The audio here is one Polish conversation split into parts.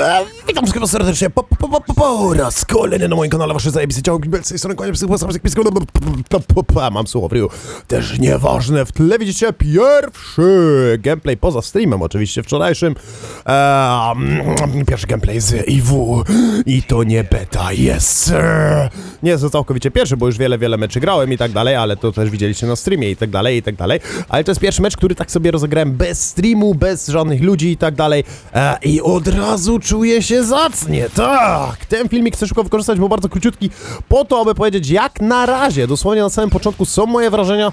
love. Witam wszystkich bardzo serdecznie. Po, po, po, po, po raz kolejny na moim kanale wasze zajebiste ciało Gbel z tej strony się Mam słowo w ryju Też nieważne, w tle widzicie pierwszy gameplay poza streamem oczywiście wczorajszym. Eee, Pierwszy gameplay z IW I to nie beta, sir. Nie jest to całkowicie pierwszy, bo już wiele, wiele meczy grałem i tak dalej Ale to też widzieliście na streamie i tak dalej, i tak dalej. Ale to jest pierwszy mecz, który tak sobie rozegrałem bez streamu, bez żadnych ludzi i tak dalej. E, I od razu czuję się zacnie, tak! Ten filmik chcę szybko wykorzystać, bo bardzo króciutki, po to, aby powiedzieć jak na razie, dosłownie na samym początku są moje wrażenia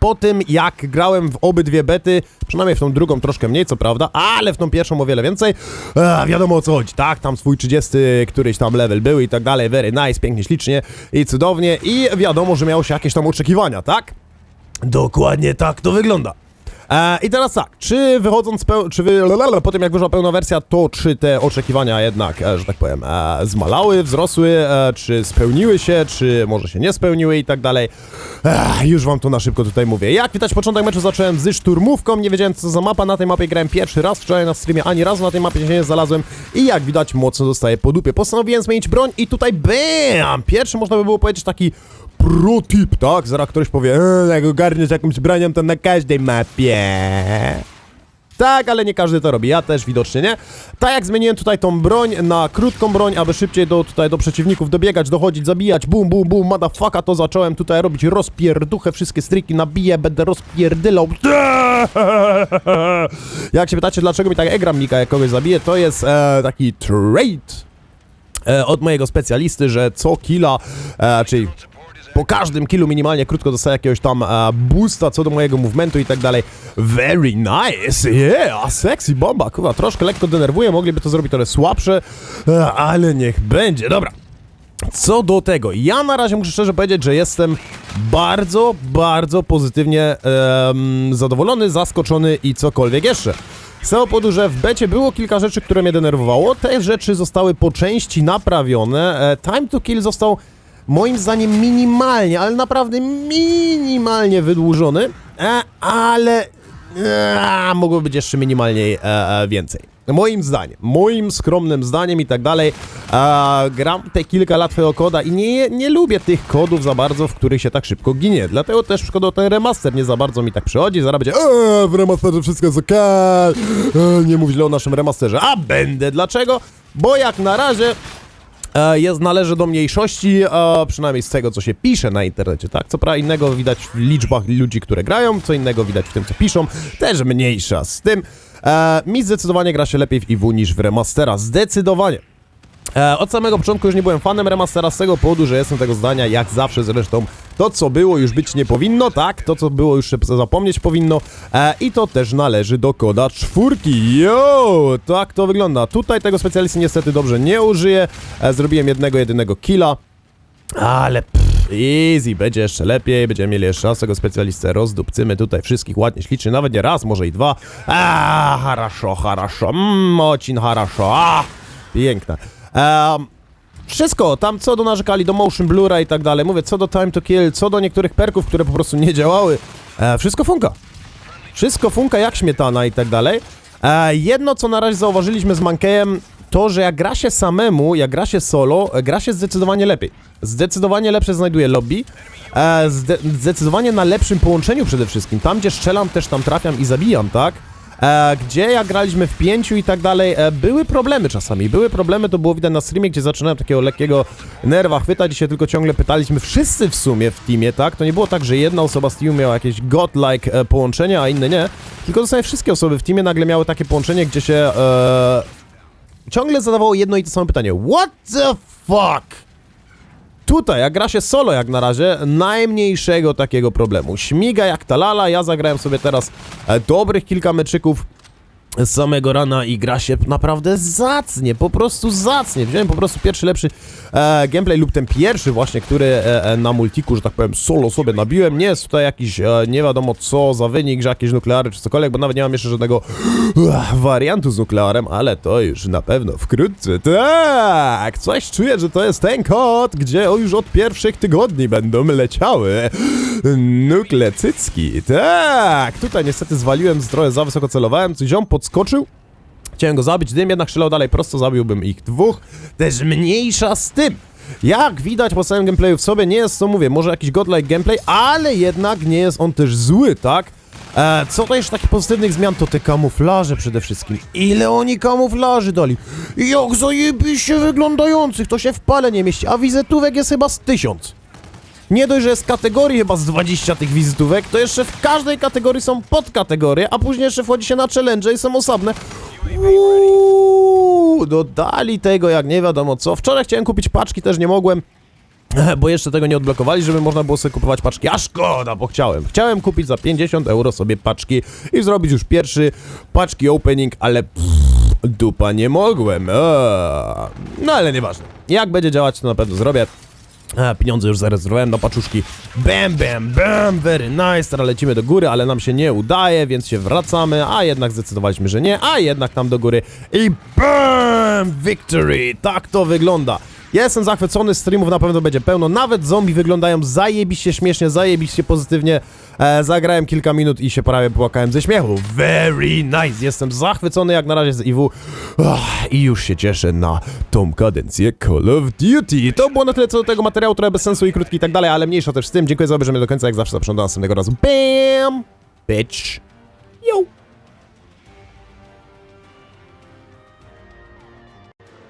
po tym, jak grałem w obydwie bety, przynajmniej w tą drugą troszkę mniej, co prawda, ale w tą pierwszą o wiele więcej, e, wiadomo o co chodzi, tak? Tam swój 30 któryś tam level był i tak dalej, very nice, pięknie, ślicznie i cudownie i wiadomo, że miało się jakieś tam oczekiwania, tak? Dokładnie tak to wygląda. E, I teraz tak, czy wychodząc, czy wy, lalalala, po tym jak wyszła pełna wersja, to czy te oczekiwania jednak, e, że tak powiem, e, zmalały, wzrosły, e, czy spełniły się, czy może się nie spełniły i tak dalej. E, już wam to na szybko tutaj mówię. Jak widać, początek meczu zacząłem z szturmówką, nie wiedziałem co za mapa, na tej mapie grałem pierwszy raz wczoraj na streamie, ani razu na tej mapie się nie znalazłem i jak widać mocno dostaję po dupie. Postanowiłem zmienić broń i tutaj BAM! Pierwszy można by było powiedzieć taki pro tip, tak? Zaraz ktoś powie, eee, jak ogarniesz jakąś bronią, to na każdej mapie. Tak, ale nie każdy to robi, ja też widocznie nie. Tak jak zmieniłem tutaj tą broń na krótką broń, aby szybciej do, tutaj do przeciwników dobiegać, dochodzić, zabijać, bum, bum, bum, motherfucka, to zacząłem tutaj robić rozpierduchę, wszystkie striki nabiję, będę rozpierdylał. Jak się pytacie, dlaczego mi tak egram Mika, jak kogoś zabiję, to jest e, taki trait e, od mojego specjalisty, że co killa, e, czyli po każdym killu minimalnie krótko dostaję jakiegoś tam e, boosta co do mojego movementu i tak dalej. Very nice, yeah, sexy bomba, kurwa, troszkę lekko denerwuje, mogliby to zrobić trochę słabsze, e, ale niech będzie, dobra. Co do tego, ja na razie muszę szczerze powiedzieć, że jestem bardzo, bardzo pozytywnie zadowolony, zaskoczony i cokolwiek jeszcze. Z tego powodu, że w becie było kilka rzeczy, które mnie denerwowało, te rzeczy zostały po części naprawione, e, time to kill został moim zdaniem minimalnie, ale naprawdę minimalnie wydłużony, e, ale e, mogło być jeszcze minimalnie e, e, więcej. Moim zdaniem, moim skromnym zdaniem i tak dalej, e, gram te kilka lat twojego koda i nie, nie lubię tych kodów za bardzo, w których się tak szybko ginie. Dlatego też szkoda ten remaster nie za bardzo mi tak przychodzi. Zaraz będzie, w remasterze wszystko jest okej, eee, nie mów źle o naszym remasterze. A będę, dlaczego? Bo jak na razie jest, należy do mniejszości, e, przynajmniej z tego, co się pisze na internecie, tak? Co prawda innego widać w liczbach ludzi, które grają, co innego widać w tym, co piszą, też mniejsza z tym. E, mi zdecydowanie gra się lepiej w IW niż w remastera, zdecydowanie. E, od samego początku już nie byłem fanem remastera z tego powodu, że jestem tego zdania, jak zawsze zresztą, to co było już być nie powinno, tak? To co było już zapomnieć powinno e, i to też należy do koda czwórki. Yo! Tak to wygląda. Tutaj tego specjalisty niestety dobrze nie użyję. E, zrobiłem jednego, jedynego killa. Ale pff, easy, będzie jeszcze lepiej, będziemy mieli jeszcze raz tego specjalistę, rozdupcymy tutaj wszystkich ładnie, ślicznie, nawet nie raz, może i dwa. A, haraszo, haraszo, mm, mocin, haraszo, a, piękne. Em, wszystko, tam co do narzekali, do motion blura i tak dalej, mówię, co do time to kill, co do niektórych perków, które po prostu nie działały, e, wszystko funka. Wszystko funka jak śmietana i tak dalej. E, jedno, co na razie zauważyliśmy z Mankejem, to, że jak gra się samemu, jak gra się solo, e, gra się zdecydowanie lepiej. Zdecydowanie lepsze znajduje lobby. E, zde zdecydowanie na lepszym połączeniu przede wszystkim. Tam, gdzie strzelam, też tam trafiam i zabijam, tak? E, gdzie jak graliśmy w pięciu i tak dalej, e, były problemy czasami. Były problemy, to było widać na streamie, gdzie zaczynałem takiego lekkiego nerwa chwytać i się tylko ciągle pytaliśmy, wszyscy w sumie w teamie, tak? To nie było tak, że jedna osoba z teamu miała jakieś godlike e, połączenie, a inne nie. Tylko dosłownie wszystkie osoby w teamie nagle miały takie połączenie, gdzie się e, ciągle zadawało jedno i to samo pytanie. What the fuck? Tutaj, jak gra się solo jak na razie, najmniejszego takiego problemu. Śmiga jak ta lala, ja zagrałem sobie teraz e, dobrych kilka meczyków z samego rana i gra się naprawdę zacnie, po prostu zacnie. Wziąłem po prostu pierwszy lepszy e, gameplay lub ten pierwszy właśnie, który e, e, na multiku, że tak powiem, solo sobie nabiłem. Nie jest tutaj jakiś e, nie wiadomo co za wynik, że jakieś nukleary czy cokolwiek, bo nawet nie mam jeszcze żadnego uh, wariantu z nuklearem, ale to już na pewno wkrótce. Tak, coś czuję, że to jest ten kod, gdzie o, już od pierwszych tygodni będą leciały nuklecycki. Tak, tutaj niestety zwaliłem, trochę za wysoko celowałem, ziom podskoczył Chciałem go zabić, gdybym jednak strzelał dalej prosto, zabiłbym ich dwóch. Też mniejsza z tym. Jak widać po samym gameplayu w sobie, nie jest co mówię, może jakiś godlike gameplay, ale jednak nie jest on też zły, tak? E, co to jeszcze takich pozytywnych zmian, to te kamuflaże przede wszystkim. Ile oni kamuflaży dali? Jak zajebiście wyglądających, to się w pale nie mieści, a wizytówek jest chyba z tysiąc. Nie dość, że jest kategorii chyba z 20 tych wizytówek, to jeszcze w każdej kategorii są podkategorie, a później jeszcze wchodzi się na challenge i są osobne. Dodali tego jak nie wiadomo co. Wczoraj chciałem kupić paczki, też nie mogłem. Bo jeszcze tego nie odblokowali, żeby można było sobie kupować paczki. A szkoda, bo chciałem. Chciałem kupić za 50 euro sobie paczki i zrobić już pierwszy paczki opening, ale pff, dupa nie mogłem. Eee. No ale nieważne. Jak będzie działać, to na pewno zrobię. A, pieniądze już zarezerwowałem na paczuszki. Bam, bam, bam, very nice. Teraz lecimy do góry, ale nam się nie udaje, więc się wracamy. A jednak zdecydowaliśmy, że nie. A jednak tam do góry. I bam! Victory! Tak to wygląda. Ja jestem zachwycony, streamów na pewno będzie pełno. Nawet zombie wyglądają zajebiście śmiesznie, zajebiście pozytywnie. E, zagrałem kilka minut i się prawie płakałem ze śmiechu. Very nice. Jestem zachwycony jak na razie z IW. I już się cieszę na tą kadencję Call of Duty. To było na tyle co do tego materiału, trochę bez sensu i krótki i tak dalej, ale mniejsza też z tym. Dziękuję za obejrzenie do końca, jak zawsze zapraszam do następnego razu. Bam! Bitch! Yo!